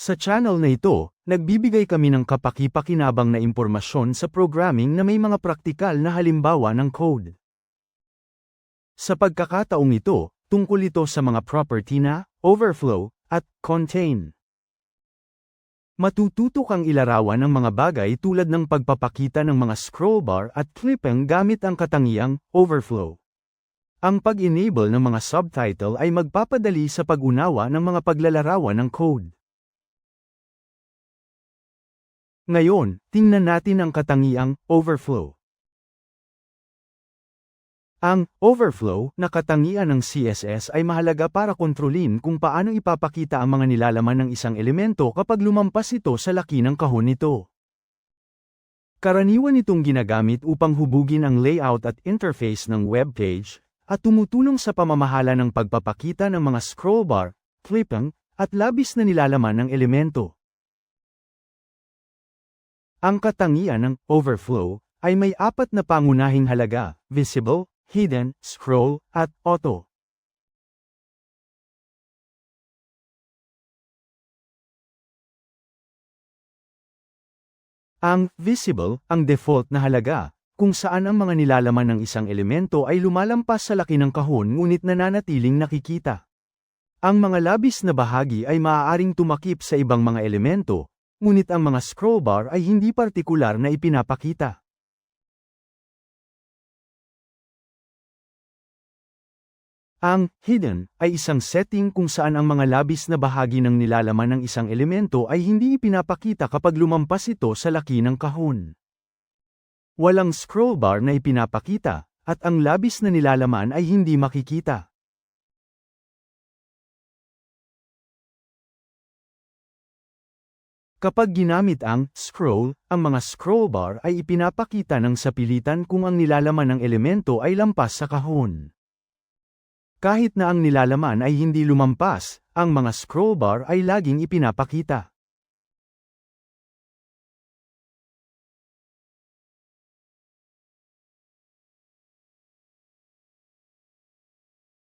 Sa channel na ito, nagbibigay kami ng kapaki-pakinabang na impormasyon sa programming na may mga praktikal na halimbawa ng code. Sa pagkakataong ito, tungkol ito sa mga property na overflow at contain. Matututo kang ilarawan ng mga bagay tulad ng pagpapakita ng mga scroll bar at clipping gamit ang katangiang overflow. Ang pag-enable ng mga subtitle ay magpapadali sa pag-unawa ng mga paglalarawan ng code. Ngayon, tingnan natin ang katangiang overflow. Ang overflow na katangian ng CSS ay mahalaga para kontrolin kung paano ipapakita ang mga nilalaman ng isang elemento kapag lumampas ito sa laki ng kahon nito. Karaniwan itong ginagamit upang hubugin ang layout at interface ng web page, at tumutulong sa pamamahala ng pagpapakita ng mga scroll bar, clipping, at labis na nilalaman ng elemento. Ang katangian ng overflow ay may apat na pangunahing halaga, visible, hidden, scroll, at auto. Ang visible, ang default na halaga, kung saan ang mga nilalaman ng isang elemento ay lumalampas sa laki ng kahon ngunit nananatiling nakikita. Ang mga labis na bahagi ay maaaring tumakip sa ibang mga elemento, ngunit ang mga scroll bar ay hindi partikular na ipinapakita. Ang hidden ay isang setting kung saan ang mga labis na bahagi ng nilalaman ng isang elemento ay hindi ipinapakita kapag lumampas ito sa laki ng kahon. Walang scroll bar na ipinapakita, at ang labis na nilalaman ay hindi makikita. Kapag ginamit ang scroll, ang mga scroll bar ay ipinapakita ng sapilitan kung ang nilalaman ng elemento ay lampas sa kahon. Kahit na ang nilalaman ay hindi lumampas, ang mga scroll bar ay laging ipinapakita.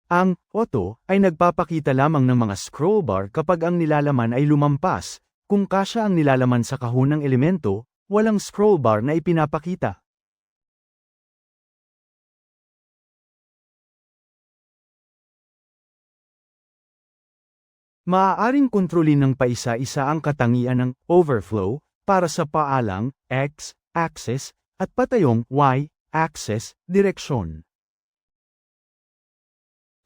Ang auto ay nagpapakita lamang ng mga scroll bar kapag ang nilalaman ay lumampas, kung kasya ang nilalaman sa kahon ng elemento, walang scroll bar na ipinapakita. Maaaring kontrolin ng paisa-isa ang katangian ng overflow para sa paalang x axis at patayong y axis direksyon.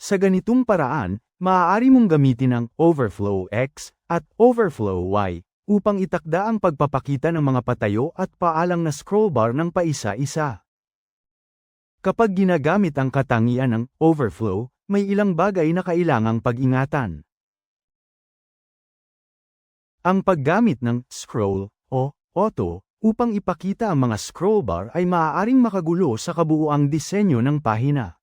Sa ganitong paraan, maaari mong gamitin ang overflow x at overflow y upang itakda ang pagpapakita ng mga patayo at paalang na scroll bar ng paisa-isa. Kapag ginagamit ang katangian ng overflow, may ilang bagay na kailangang pag-ingatan. Ang paggamit ng scroll o auto upang ipakita ang mga scroll bar ay maaaring makagulo sa kabuuang disenyo ng pahina.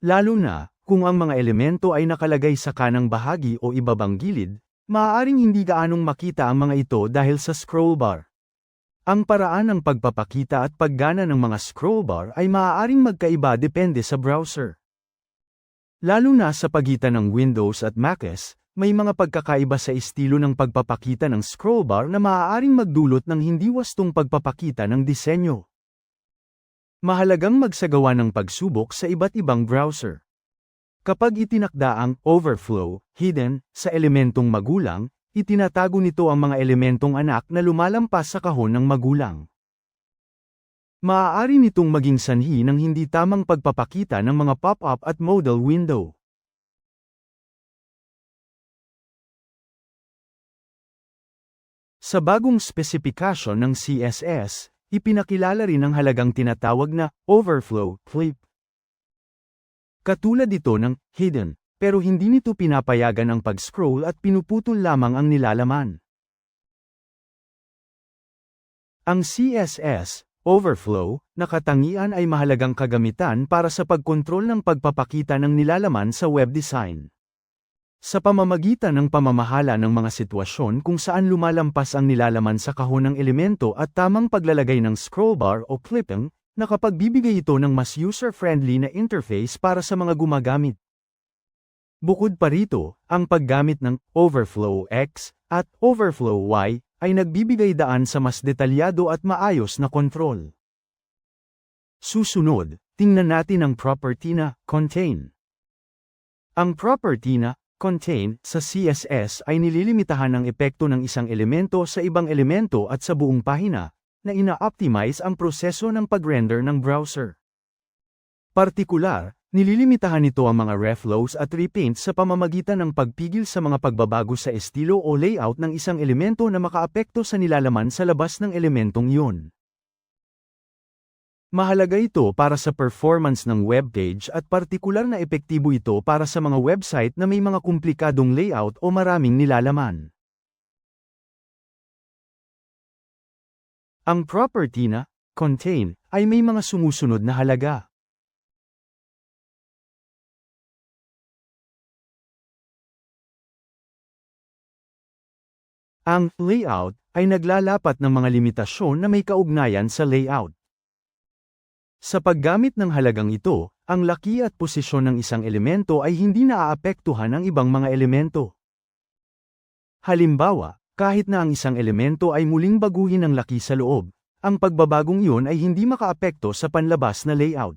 Lalo na, kung ang mga elemento ay nakalagay sa kanang bahagi o ibabang gilid, maaaring hindi gaanong makita ang mga ito dahil sa scroll bar. Ang paraan ng pagpapakita at paggana ng mga scroll bar ay maaaring magkaiba depende sa browser. Lalo na sa pagitan ng Windows at MacOS, may mga pagkakaiba sa estilo ng pagpapakita ng scroll bar na maaaring magdulot ng hindi wastong pagpapakita ng disenyo. Mahalagang magsagawa ng pagsubok sa iba't ibang browser. Kapag itinakda ang overflow, hidden, sa elementong magulang, itinatago nito ang mga elementong anak na lumalampas sa kahon ng magulang. Maaari nitong maging sanhi ng hindi tamang pagpapakita ng mga pop-up at modal window. Sa bagong spesifikasyon ng CSS, ipinakilala rin ang halagang tinatawag na overflow clip. Katulad ito ng hidden, pero hindi nito pinapayagan ang pag-scroll at pinuputol lamang ang nilalaman. Ang CSS, overflow, na katangian ay mahalagang kagamitan para sa pagkontrol ng pagpapakita ng nilalaman sa web design. Sa pamamagitan ng pamamahala ng mga sitwasyon kung saan lumalampas ang nilalaman sa kahon ng elemento at tamang paglalagay ng scroll bar o clipping, nakapagbibigay ito ng mas user-friendly na interface para sa mga gumagamit. Bukod pa rito, ang paggamit ng overflow X at overflow Y ay nagbibigay daan sa mas detalyado at maayos na kontrol. Susunod, tingnan natin ang property na contain. Ang property na contain sa CSS ay nililimitahan ng epekto ng isang elemento sa ibang elemento at sa buong pahina na ina-optimize ang proseso ng pag-render ng browser. Partikular, nililimitahan nito ang mga reflows at repaint sa pamamagitan ng pagpigil sa mga pagbabago sa estilo o layout ng isang elemento na makaapekto sa nilalaman sa labas ng elementong iyon. Mahalaga ito para sa performance ng webpage at partikular na epektibo ito para sa mga website na may mga komplikadong layout o maraming nilalaman. Ang property na contain ay may mga sumusunod na halaga. Ang layout ay naglalapat ng mga limitasyon na may kaugnayan sa layout. Sa paggamit ng halagang ito, ang laki at posisyon ng isang elemento ay hindi naaapektuhan ng ibang mga elemento. Halimbawa, kahit na ang isang elemento ay muling baguhin ng laki sa loob, ang pagbabagong iyon ay hindi makaapekto sa panlabas na layout.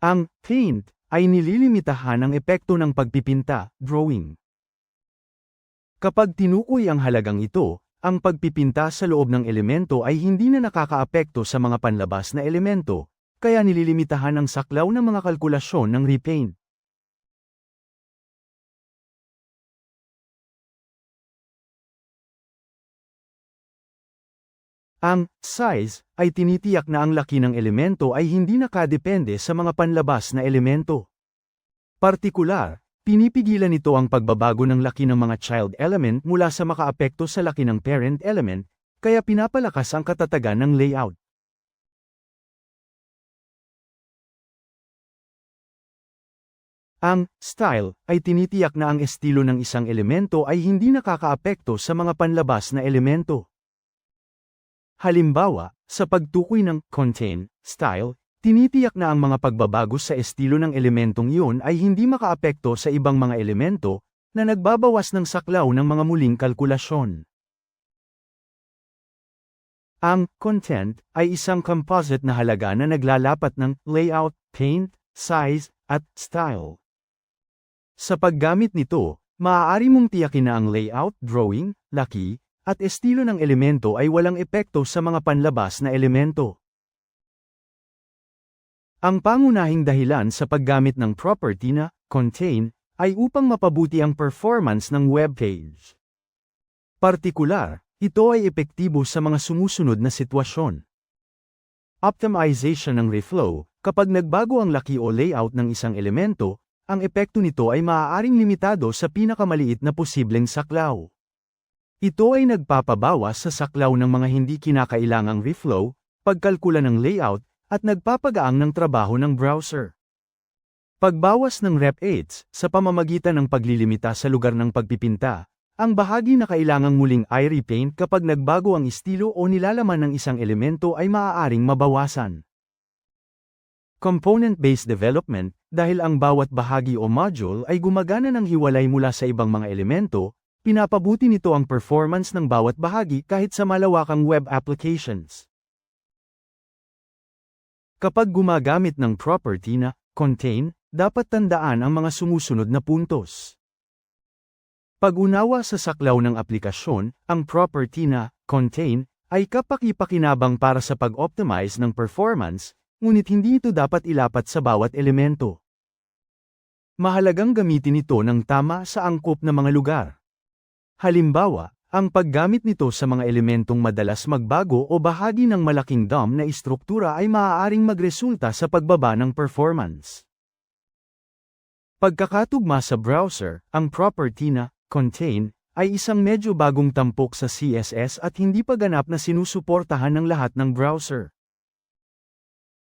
Ang paint ay nililimitahan ang epekto ng pagpipinta, drawing. Kapag tinukoy ang halagang ito, ang pagpipinta sa loob ng elemento ay hindi na nakakaapekto sa mga panlabas na elemento, kaya nililimitahan ang saklaw ng mga kalkulasyon ng repaint. Ang size ay tinitiyak na ang laki ng elemento ay hindi nakadepende sa mga panlabas na elemento. Partikular, pinipigilan nito ang pagbabago ng laki ng mga child element mula sa makaapekto sa laki ng parent element, kaya pinapalakas ang katatagan ng layout. Ang style ay tinitiyak na ang estilo ng isang elemento ay hindi nakakaapekto sa mga panlabas na elemento. Halimbawa, sa pagtukoy ng contain, style, tinitiyak na ang mga pagbabago sa estilo ng elementong iyon ay hindi makaapekto sa ibang mga elemento na nagbabawas ng saklaw ng mga muling kalkulasyon. Ang content ay isang composite na halaga na naglalapat ng layout, paint, size, at style. Sa paggamit nito, maaari mong tiyakin na ang layout, drawing, laki, at estilo ng elemento ay walang epekto sa mga panlabas na elemento. Ang pangunahing dahilan sa paggamit ng property na contain ay upang mapabuti ang performance ng web page. Partikular, ito ay epektibo sa mga sumusunod na sitwasyon. Optimization ng reflow, kapag nagbago ang laki o layout ng isang elemento, ang epekto nito ay maaaring limitado sa pinakamaliit na posibleng saklaw. Ito ay nagpapabawas sa saklaw ng mga hindi kinakailangang reflow, pagkalkula ng layout, at nagpapagaang ng trabaho ng browser. Pagbawas ng rep 8 sa pamamagitan ng paglilimita sa lugar ng pagpipinta, ang bahagi na kailangang muling i-repaint kapag nagbago ang estilo o nilalaman ng isang elemento ay maaaring mabawasan. Component-based development, dahil ang bawat bahagi o module ay gumagana ng hiwalay mula sa ibang mga elemento, Pinapabuti nito ang performance ng bawat bahagi kahit sa malawakang web applications. Kapag gumagamit ng property na contain, dapat tandaan ang mga sumusunod na puntos. Pag-unawa sa saklaw ng aplikasyon, ang property na contain ay kapakipakinabang para sa pag-optimize ng performance, ngunit hindi ito dapat ilapat sa bawat elemento. Mahalagang gamitin ito ng tama sa angkop na mga lugar. Halimbawa, ang paggamit nito sa mga elementong madalas magbago o bahagi ng malaking DOM na istruktura ay maaaring magresulta sa pagbaba ng performance. Pagkakatugma sa browser, ang property na contain ay isang medyo bagong tampok sa CSS at hindi pa ganap na sinusuportahan ng lahat ng browser.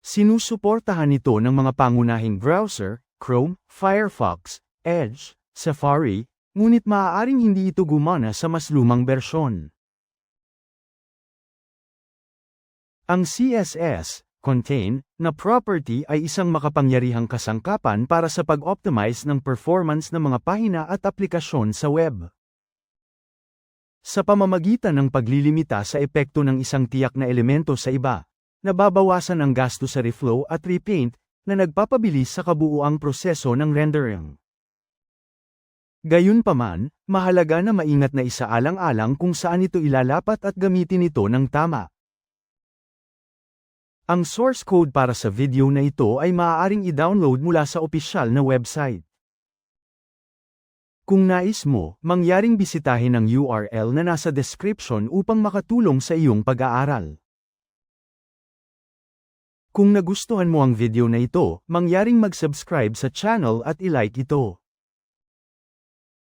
Sinusuportahan ito ng mga pangunahing browser, Chrome, Firefox, Edge, Safari, ngunit maaaring hindi ito gumana sa mas lumang bersyon. Ang CSS, contain, na property ay isang makapangyarihang kasangkapan para sa pag-optimize ng performance ng mga pahina at aplikasyon sa web. Sa pamamagitan ng paglilimita sa epekto ng isang tiyak na elemento sa iba, nababawasan ang gasto sa reflow at repaint na nagpapabilis sa kabuuang proseso ng rendering. Gayunpaman, mahalaga na maingat na isaalang-alang kung saan ito ilalapat at gamitin ito ng tama. Ang source code para sa video na ito ay maaaring i-download mula sa opisyal na website. Kung nais mo, mangyaring bisitahin ang URL na nasa description upang makatulong sa iyong pag-aaral. Kung nagustuhan mo ang video na ito, mangyaring mag-subscribe sa channel at i-like ito.